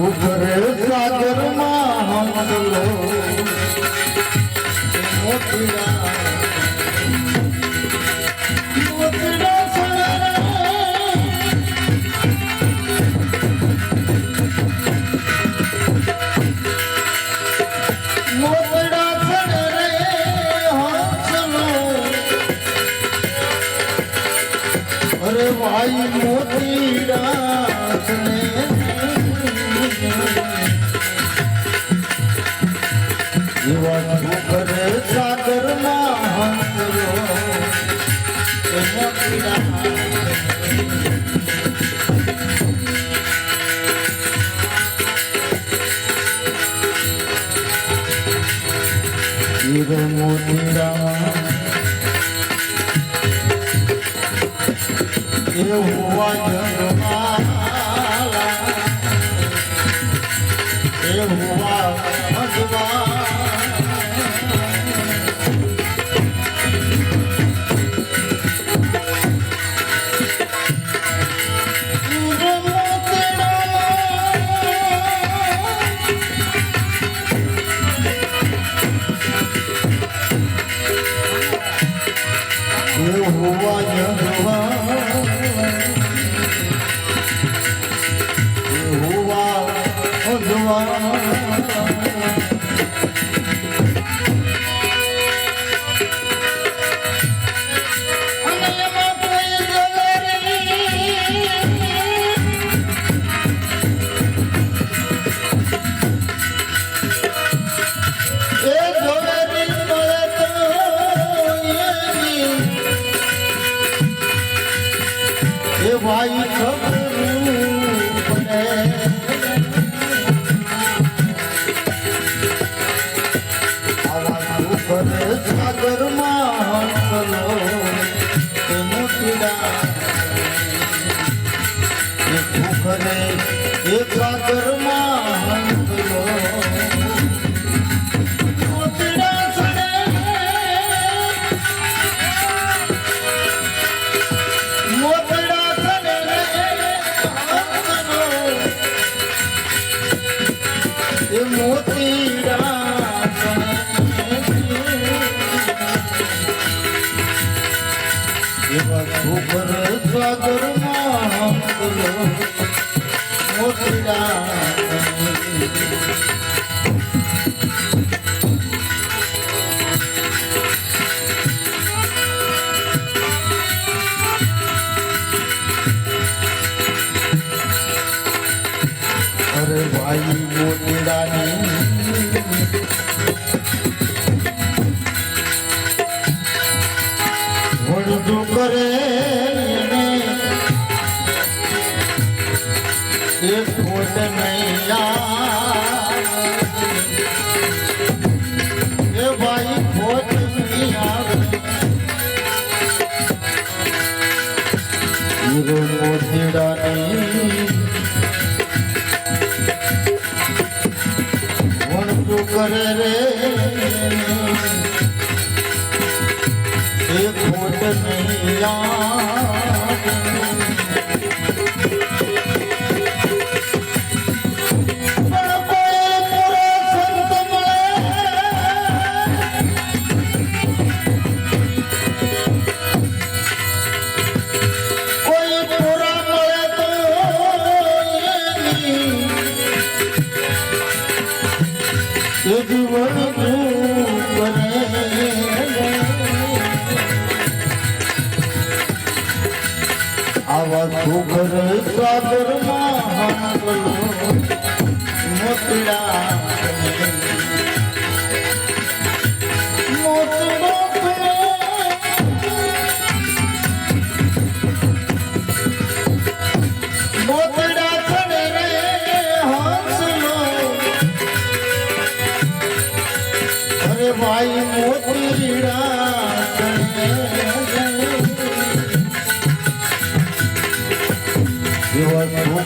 ઉભરે સાગરમાં હમલો. મોતિયા ભાઈ શિવ મોતીરા એ હોવા જગવાલા એ હોવા એકાગ્રમાં ખોટ નૈયા એ ભાઈ ખોટ મોતીડા નહીં કરે રે એ ખોટ નૈયા આવા ખોખર સાગરમાં મોતડા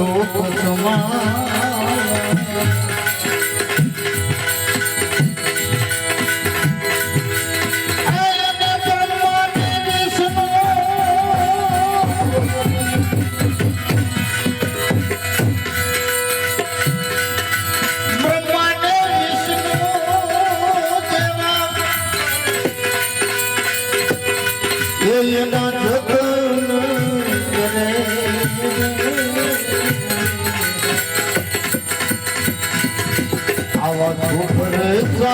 સૌદ લોક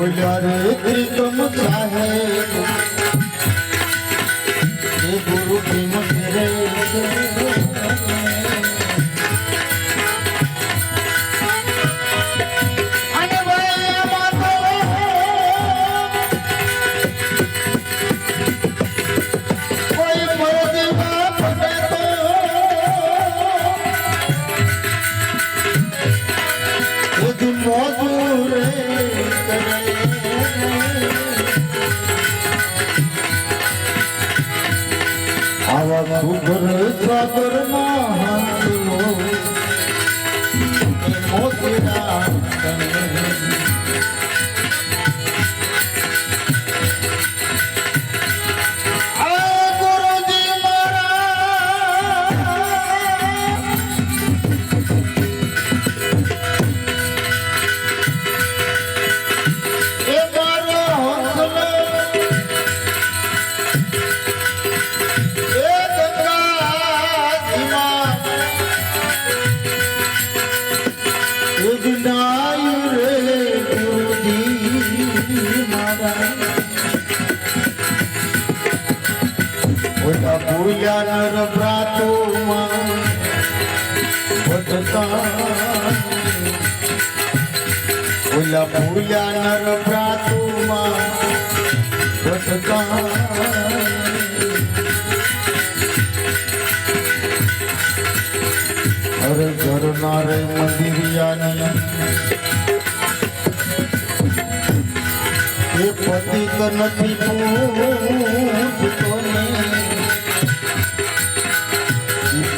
त चाहे। સુગર સાગરમાં હાંસલો ઓલા ભૂલ્યા નર પ્રાતોમાં ભટકા ઓલા ભૂલ્યા નર પ્રાતુમાં ભટકા અરે ઘરના રે મંદિરિયાની પતિત નથી પૂજતો ને.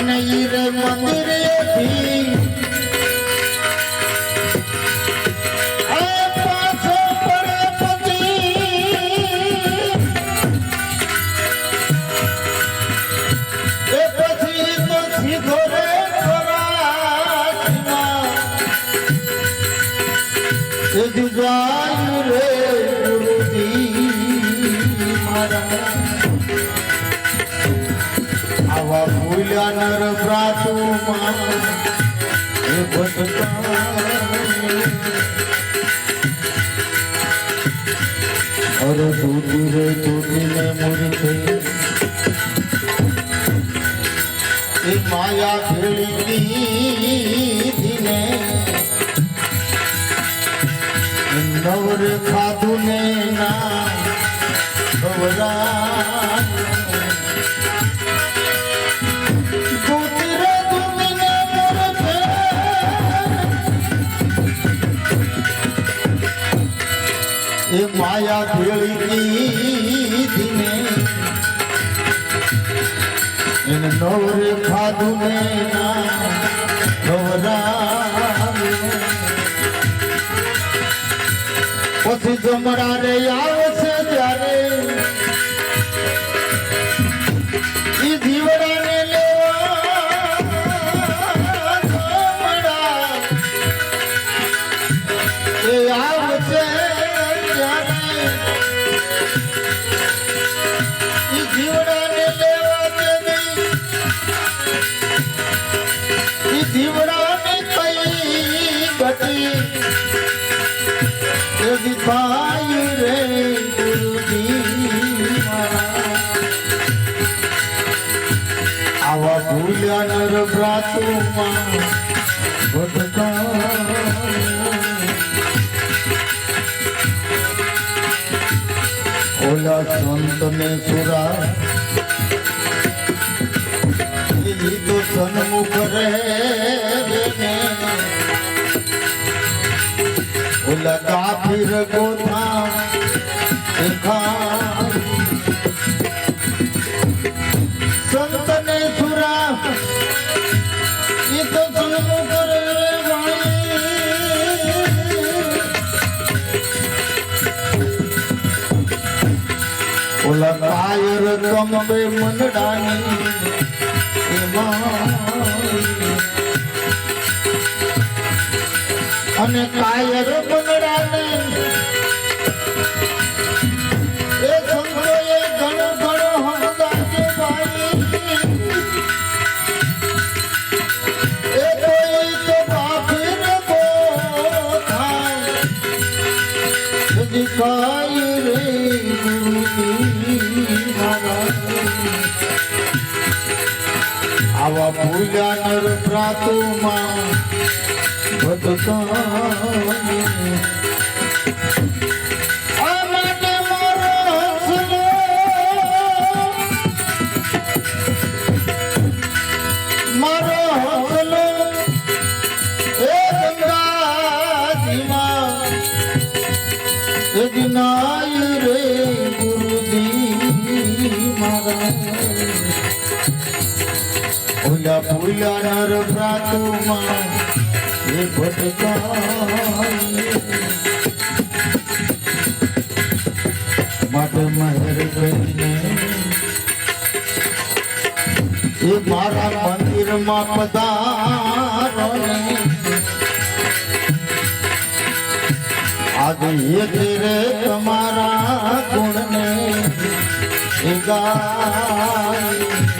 અને ઈ રે મંદિરેથી એ અરે તૂટી રે તૂટીને મૂર્તિ માયા ખેડી દીને ખાધું ને ના ખવરા પછી જમણા રે આવશે ત્યારે ઈ જીવડાને લેવા જમણા એ આવશે ત્યારે ઈ જીવડાને લેવા ઓલા સંત ને સુરા તો સન્મુખ ઓલા કાયર કંબે મંડળાની એમાં અને કાયર મંડળાને આવા પૂજા એ ગંગાજીમાં એ દિનાય રે ઓલા ભૂલા નર પ્રાતુમાં એ ભટકાય માટે મહેર કરીને એ મારા મંદિરમાં પધારો. આજે એ રે તમારા ગુણને ગાય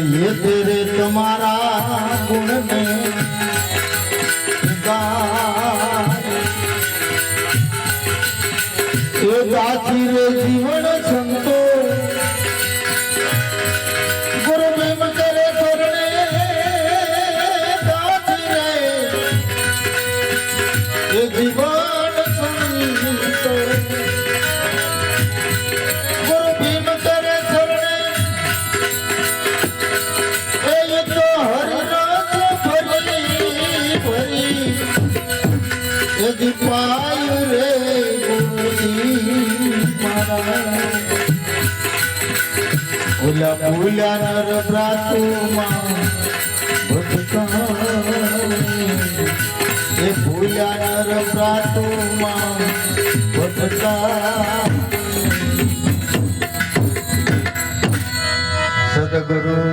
ये तेरे तुम्हारा गुण में गाए ये गाती रे जीवन એ દીપાય રે ઓલા ભૂલા નર પ્રાતુમાં ભટકાય. એ ભૂલા નર પ્રાતુમાં ભટકાય. સદગુરુ